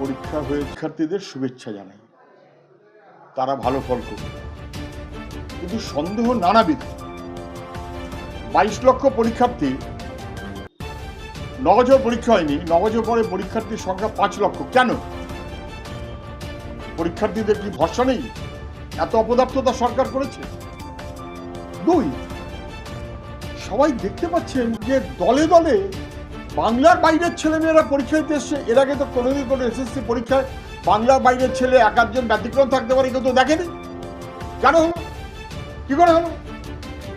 পরীক্ষা হয়ে শিক্ষার্থীদের শুভেচ্ছা জানাই। তারা ভালো ফল করবে কিন্তু সন্দেহ নানাবিধ। বাইশ লক্ষ পরীক্ষার্থী নগজ পরীক্ষা হয়নি নগজ পরে পরীক্ষার্থীর সংখ্যা পাঁচ লক্ষ। কেন? পরীক্ষার্থীদের কি ভরসা নেই? এত অপদার্থতা সরকার করেছে? দুই, সবাই দেখতে পাচ্ছেন যে দলে দলে বাংলার বাইরের ছেলেমেয়েরা পরীক্ষা দিতে এসছে। এর আগে তো কোনোদিন কোনো এসএসসি পরীক্ষায় বাংলার বাইরের ছেলে এক আধজন ব্যতিক্রম থাকতে পারে কেউ তো দেখেনি। কেন হলো? কি করে হলো?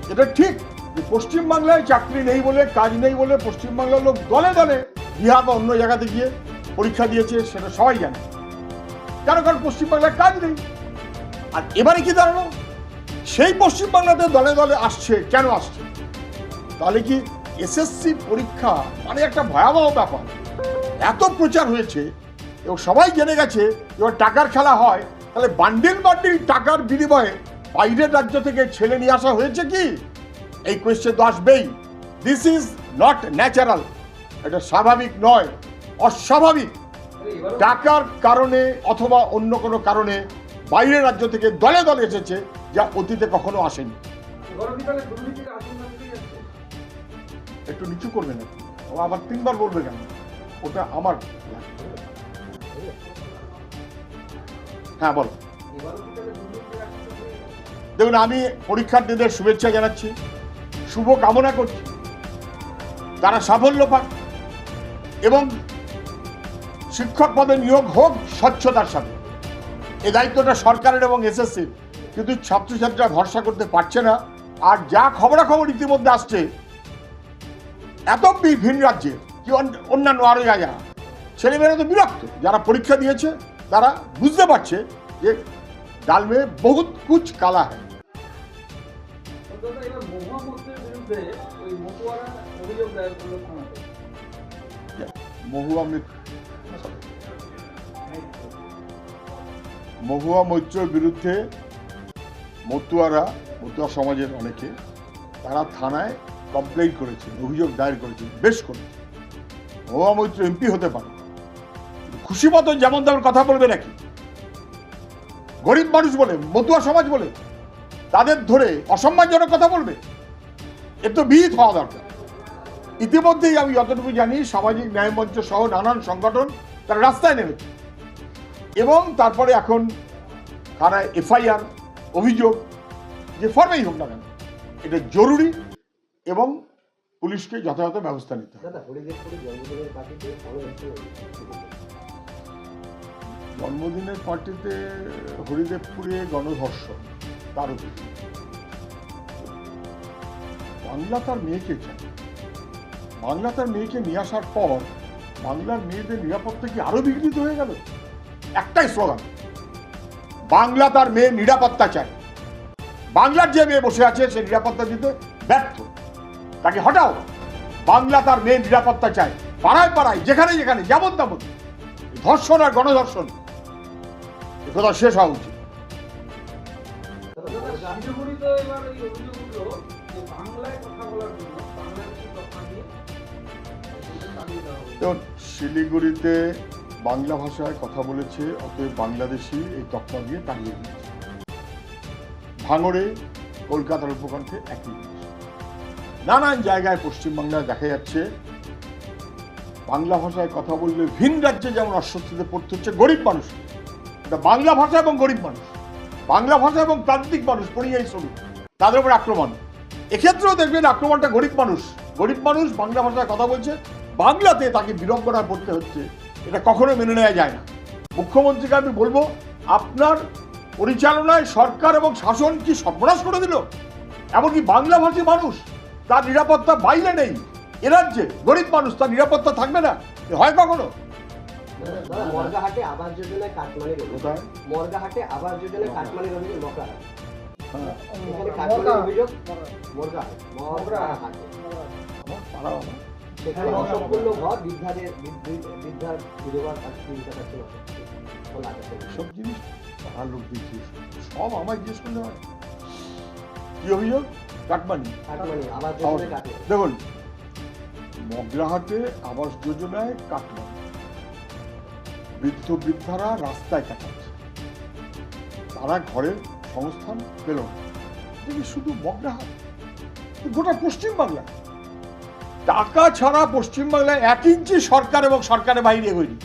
এটা ঠিক যে পশ্চিমবাংলায় চাকরি নেই বলে, কাজ নেই বলে পশ্চিমবাংলার লোক দলে দলে বিহার বা অন্য জায়গাতে গিয়ে পরীক্ষা দিয়েছে, সেটা সবাই জানে। কেন? কারণ পশ্চিমবাংলায় কাজ নেই। আর এবারে কি দাঁড়াল? সেই পশ্চিমবাংলাতে দলে দলে আসছে। কেন আসছে? তাহলে কি এসএসসি পরীক্ষা মানে একটা ভয়াবহ ব্যাপার। এত প্রচার হয়েছে, এবং সবাই জেনে গেছে, এবার টাকার খেলা হয়, তাহলে বান্ডিল বান্ডিল টাকার বিনিময়ে বাইরের রাজ্য থেকে ছেলে নিয়ে আসা হয়েছে কি? এই কোয়েশ্চেন তো আসবেই। দিস ইজ নট ন্যাচারাল এটা স্বাভাবিক নয়, অস্বাভাবিক। টাকার কারণে অথবা অন্য কোনো কারণে বাইরের রাজ্য থেকে দলে দলে এসেছে, যা অতীতে কখনো আসেনি। একটু নিচু করবে না ও আবার তিনবার বলবে কেন? ওটা আমার হ্যাঁ বল। দেখুন, আমি পরীক্ষার্থীদের শুভেচ্ছা জানাচ্ছি। শুভ কামনা করছি। তারা সাফল্য পাক এবং শিক্ষক পদে নিয়োগ হোক স্বচ্ছতার সাথে। এ দায়িত্বটা সরকারের এবং এসএসসির। কিন্তু ছাত্রছাত্রীরা ভরসা করতে পারছে না। আর যা খবরাখবর ইতিমধ্যে আসছে এত ভিন রাজ্যে কি অন্যান্য আরও জায়গা ছেলেমেয়েরা তো বিরক্ত। যারা পরীক্ষা দিয়েছে তারা বুঝতে পারছে যে ডাল মে বহুত কুচ কালা এবার মহুয়া মহুয়া মিত্র মহুয়া মৈত্রর বিরুদ্ধে মতুয়ারা মতুয়া সমাজের অনেকে তারা থানায় কমপ্লেন করেছেন অভিযোগ দায়ের করেছেন বেশ করেছে মহুয়া মৈত্র এমপি হতে পারে। খুশি মতো যেমন তেমন কথা বলবে নাকি? গরিব মানুষ বলে, মতুয়া সমাজ বলে, তাদের ধরে অসম্মানজনক কথা বলবে? এর তো বিহিত হওয়া দরকার। ইতিমধ্যেই আমি যতটুকু জানি, সামাজিক ন্যায় মঞ্চ সহ নানান সংগঠন তারা রাস্তায় নেমেছে। এবং তারপরে এখন থানায় এফআইআর, অভিযোগ, যে ফর্মেই হোক না কেন, এটা জরুরি। এবং পুলিশকে যথাযথ ব্যবস্থা নিতে হবে। জন্মদিনের পার্টিতে হরিদেবপুরে গণধর্ষণ তার অভিযোগ। বাংলা তার মেয়েকে চায়। বাংলা তার মেয়েকে নিয়ে আসার পর বাংলার মেয়েদের নিরাপত্তা কি আরও বিঘ্নিত হয়ে গেল? একটাই স্লোগান বাংলা তার মেয়ে নিরাপত্তা চায়। বাংলার যে মেয়ে বসে আছে সে নিরাপত্তা দিতে ব্যর্থ। তাকে হটাও। বাংলা তার মেয়ে নিরাপত্তা চায়। পাড়ায় পাড়ায়, যেখানে যেখানে, যেমন তেমন। ধর্ষণ আর গণধর্ষণ, এ কথা শেষ হওয়া উচিত। শিলিগুড়িতে বাংলা ভাষায় কথা বলেছে, অতএব বাংলাদেশি এই তকমা দিয়ে টাঙিয়ে দিয়েছে ভাঙড়ে, কলকাতার উপকণ্ঠে একই। নানান জায়গায় পশ্চিমবাংলায় দেখা যাচ্ছে। বাংলা ভাষায় কথা বললে ভিন রাজ্যে যেমন অস্বস্তিতে পড়তে হচ্ছে, গরিব মানুষ। এটা বাংলা ভাষা এবং গরিব মানুষ। বাংলা ভাষা এবং প্রান্তিক মানুষ, পরিযায়ী শ্রমিক। তাদের উপর আক্রমণ। এক্ষেত্রেও দেখবেন আক্রমণটা গরিব মানুষ। গরিব মানুষ বাংলা ভাষায় কথা বলছে, বাংলাতে তাকে বিড়ম্বনায় পড়তে হচ্ছে। এটা কখনো মেনে নেওয়া যায় না। মুখ্যমন্ত্রীকে আমি বলব, আপনার পরিচালনায় সরকার এবং শাসন কি সর্বনাশ করে দিল? এমনকি বাংলাভাষী মানুষ তার নিরাপত্তা বাইরে নেই। এ রাজ্যে গরিব মানুষ তার নিরাপত্তা থাকবে না। হয় কখনো? মর্গাহাটে আবাস মর্গাহাটে আবাস অভিযোগ? হ্যাঁ। সেখানে অসম্পূর্ণ ঘর বৃদ্ধাদের বৃদ্ধার বিধবার সব জিনিস পাড়ার লোক দিয়ে সব আমায় জিজ্ঞেস করলে হয়। কি অভিযোগ? কাটমানি দেখুন মগরাহাটে আবাস যোজনায় কাটমানি বৃদ্ধ বৃদ্ধারা রাস্তায় কাটাচ্ছে। তারা ঘরের সংস্থান পেল না। শুধু মগরাহাট গোটা পশ্চিমবাংলা। টাকা ছাড়া পশ্চিমবাংলায় এক ইঞ্চি সরকার এবং সরকারের বাইরে এগোয়নি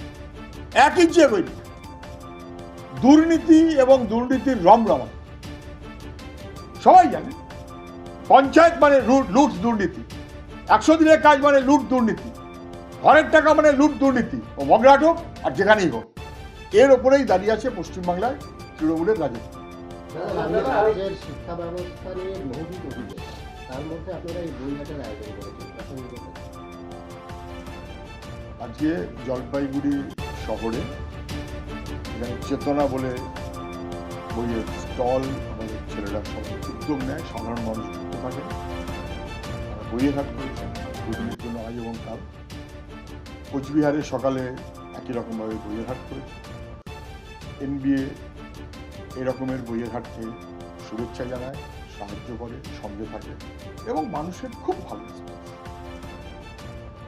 এক ইঞ্চি এগোয়নি দুর্নীতি এবং দুর্নীতির রমরমা। সবাই জানে। পঞ্চায়েত মানে লুট- দুর্নীতি। একশো দিনের কাজ মানে লুট দুর্নীতি। ঘরের টাকা মানে লুট দুর্নীতি। ও মগরাট হোক আর যেখানেই হোক। এর ওপরেই দাঁড়িয়ে আছে পশ্চিমবাংলায় তৃণমূলের রাজত্ব আজকে জলপাইগুড়ি শহরে চেতনা বলে বইয়ের স্টল আমাদের ছেলেরা সব উদ্যোগ নেয়, সাধারণ মানুষ তারা বইয়ের করেছে দুদিনের জন্য আজ এবং কাল। কোচবিহারে সকালে একই রকমভাবে হাট করেছে এনবিএ এরকমের বইয়ের হাটকে শুভেচ্ছা জানায়, সাহায্য করে, সঙ্গে থাকে এবং মানুষের খুব ভালো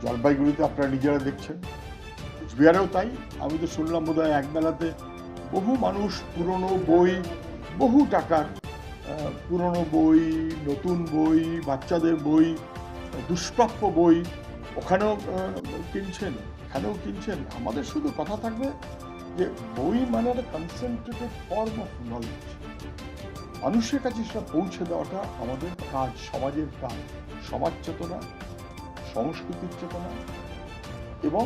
জলপাইগুড়িতে আপনারা নিজেরা দেখছেন, কোচবিহারেও তাই। আমি তো শুনলাম বোধ হয় একবেলাতে বহু মানুষ পুরনো বই, বহু টাকার পুরনো বই, নতুন বই, বাচ্চাদের বই, দুষ্প্রাপ্য বই ওখানেও কিনছেন, এখানেও কিনছেন। আমাদের শুধু কথা থাকবে যে বই মানে কনসেন্ট্রেটেড ফর্ম অফ নলেজ মানুষের কাছে সেটা পৌঁছে দেওয়াটা আমাদের কাজ, সমাজের কাজ, সমাজ চেতনা, সংস্কৃতির চেতনা এবং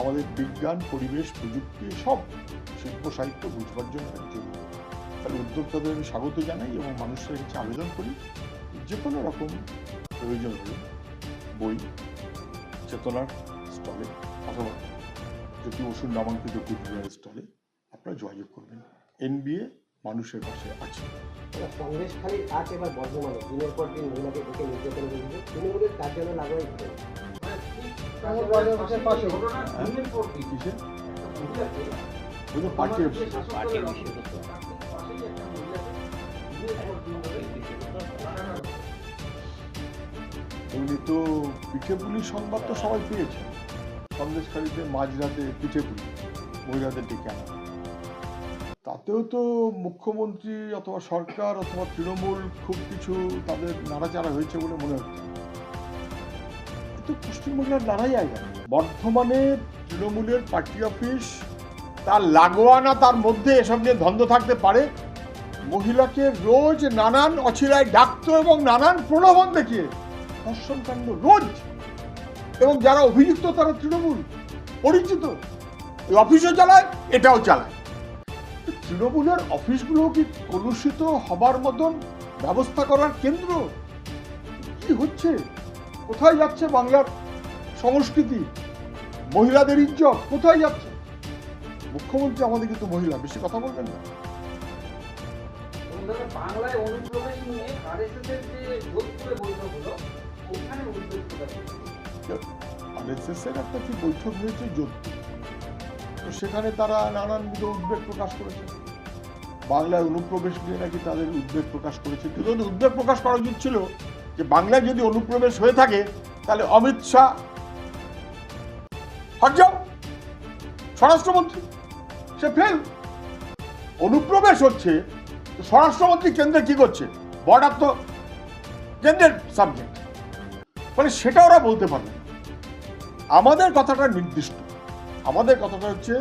আমাদের বিজ্ঞান, পরিবেশ, প্রযুক্তি সব শিল্প, সাহিত্য বুঝবার জন্য জরুরি তাহলে উদ্যোক্তাদের আমি স্বাগত জানাই এবং মানুষের কাছে আবেদন করি যে কোনো রকম প্রয়োজন হলে বই চেতনার স্টলে অথবা যদি বসুর নামাঙ্কিত কুচবিহার স্টলে আপনারা যোগাযোগ করবেন। এন এনবিএ মানুষের পাশে আছে। সন্দেশ খালি আজ এবার বর্ধমানে দিনের পর দিন মহিলাকে নির্যাতনের অভিযোগ তৃণমূলের কার্যালয় আমার পাশে পাশে। তো পিঠে সংবাদ তো সবাই পেয়েছে সন্দেশখালীতে, মাঝরাতে পিঠে মহিলাদের ডেকে আনা তাতেও তো মুখ্যমন্ত্রী অথবা সরকার অথবা তৃণমূল খুব কিছু তাদের নাড়াচাড়া হয়েছে বলে মনে হচ্ছে। কিন্তু পশ্চিমবঙ্গের নানা জায়গায় বর্ধমানে তৃণমূলের পার্টি অফিস, তার লাগোয়া না তার মধ্যে এসব নিয়ে ধন্দ থাকতে পারে মহিলাকে রোজ নানান অছিলায় ডাকতো এবং নানান প্রলোভন দেখিয়ে ধর্ষণকাণ্ড রোজ এবং যারা অভিযুক্ত তারা তৃণমূল, পরিচিত, এই অফিসও চালায়, এটাও চালায়। তৃণমূলের অফিসগুলো কি কলুষিত হবার মতন ব্যবস্থা করার কেন্দ্র? কি হচ্ছে? কোথায় যাচ্ছে বাংলার সংস্কৃতি? মহিলাদের ইজ্জত কোথায় যাচ্ছে? মুখ্যমন্ত্রী আমাদের কিন্তু মহিলা, বেশি কথা বলবেন না। বাংলায় অনুপ্রবেশ নিয়ে আরএসএস এর যে বৈঠক হলো ওখানে একটা কি বৈঠক হয়েছে যোধপুর তো সেখানে তারা নানান নানানবিধ উদ্বেগ প্রকাশ করেছে। বাংলায় অনুপ্রবেশ নিয়ে নাকি তাদের উদ্বেগ প্রকাশ করেছে। কিন্তু উদ্বেগ প্রকাশ করা উচিত ছিল যে বাংলায় যদি অনুপ্রবেশ হয়ে থাকে, তাহলে অমিত শাহ, হট স্বরাষ্ট্রমন্ত্রী, সে ফেল অনুপ্রবেশ হচ্ছে স্বরাষ্ট্রমন্ত্রী কেন্দ্রে কি করছে? বর্ডার তো কেন্দ্রের সাবজেক্ট মানে সেটা ওরা বলতে পারবে আমাদের কথাটা নির্দিষ্ট। আমাদের কথাটা হচ্ছে,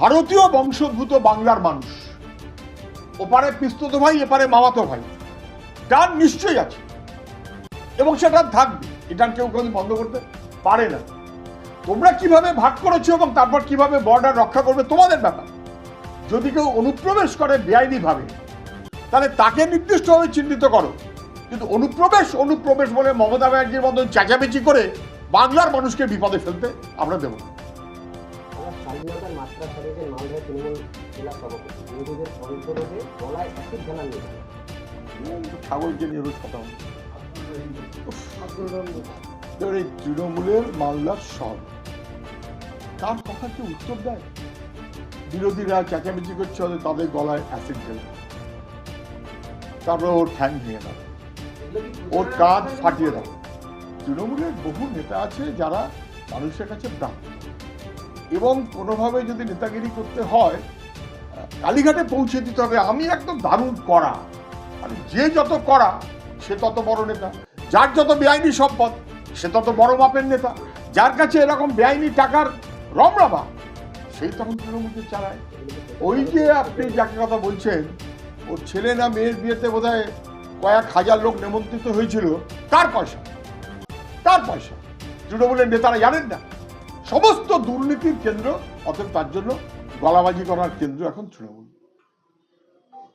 ভারতীয় বংশোদ্ভূত বাংলার মানুষ, ওপারে পিস্তত ভাই, এপারে মামাতো ভাই টান নিশ্চয়ই আছে, এবং সেটা থাকবে। এটা কেউ কোনোদিন বন্ধ করতে পারে না। তোমরা কীভাবে ভাগ করেছ এবং তারপর কীভাবে বর্ডার রক্ষা করবে, তোমাদের ব্যাপার। যদি কেউ অনুপ্রবেশ করে বেআইনি ভাবে তাহলে তাকে নির্দিষ্টভাবে চিহ্নিত করো। কিন্তু অনুপ্রবেশ অনুপ্রবেশ বলে মমতা ব্যানার্জির মতন চেঁচামেচি করে বাংলার মানুষকে বিপদে ফেলতে আমরা দেবো না। ছাগলকে নিয়ে তৃণমূলের মালদার সব। তার কথা কি উত্তর দেয়? বিরোধীরা চেঁচামেচি করছে হয়তো তাদের গলায় অ্যাসিড ঢেলে। তারপরে ওর ঠ্যাং ভেঙে দাও। ওর কাঁধ ফাটিয়ে? দাও। তৃণমূলের বহু নেতা আছে যারা মানুষের কাছে প্রাপ্ত। এবং কোনোভাবে যদি নেতাগিরি করতে হয় কালীঘাটে পৌঁছে দিতে হবে। আমি একদম দারুণ করা মানে যে যত করা সে তত বড় নেতা। যার যত বেআইনি সম্পদ, সে তত বড় মাপের নেতা। যার কাছে এরকম বেআইনি টাকার রমরাবা সেই তখন তৃণমূলকে চালায়। ওই যে আপনি যাকে কথা বলছেন ওর ছেলে না মেয়ের বিয়েতে বোধহয় কয়েক হাজার লোক নেমন্ত্রিত হয়েছিল তার পয়সা তার পয়সা। তৃণমূলের নেতারা জানেন না। সমস্ত দুর্নীতির কেন্দ্র অতএব তার জন্য গলাবাজি করার কেন্দ্র এখন তৃণমূল।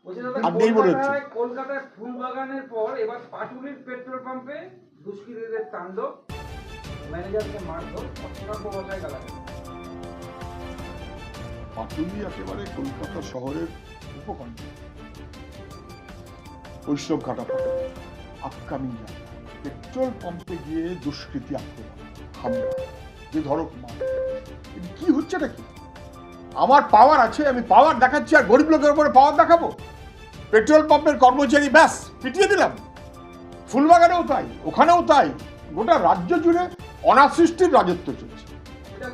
বলছি দাদা, আপনিই বলেছেন। কলকাতায় কলকাতায় ফুলবাগানের পর এবার পাটুলির পেট্রোল পাম্পে দুষ্কৃতীদের তাণ্ডব। ম্যানেজারকে মারধর অসংখ্য বসায় গালাগালি। পাটুলি একেবারে কলকাতা শহরের উপকণ্ঠ। বৈষ্ণব ঘাটা আপকামিং পেট্রোল পাম্পে গিয়ে দুষ্কৃতি আক্রমণ, হামলা। যে ধরো মার কিন্তু কি হচ্ছে নাকি আমার পাওয়ার আছে, আমি পাওয়ার দেখাচ্ছি আর গরিব লোকের উপরে পাওয়ার দেখাবো। পেট্রোল পাম্পের কর্মচারী, ব্যাস, পিটিয়ে দিলাম। ফুলবাগানেও তাই, ওখানেও তাই। গোটা রাজ্য জুড়ে অনাসৃষ্টির রাজত্ব চলছে।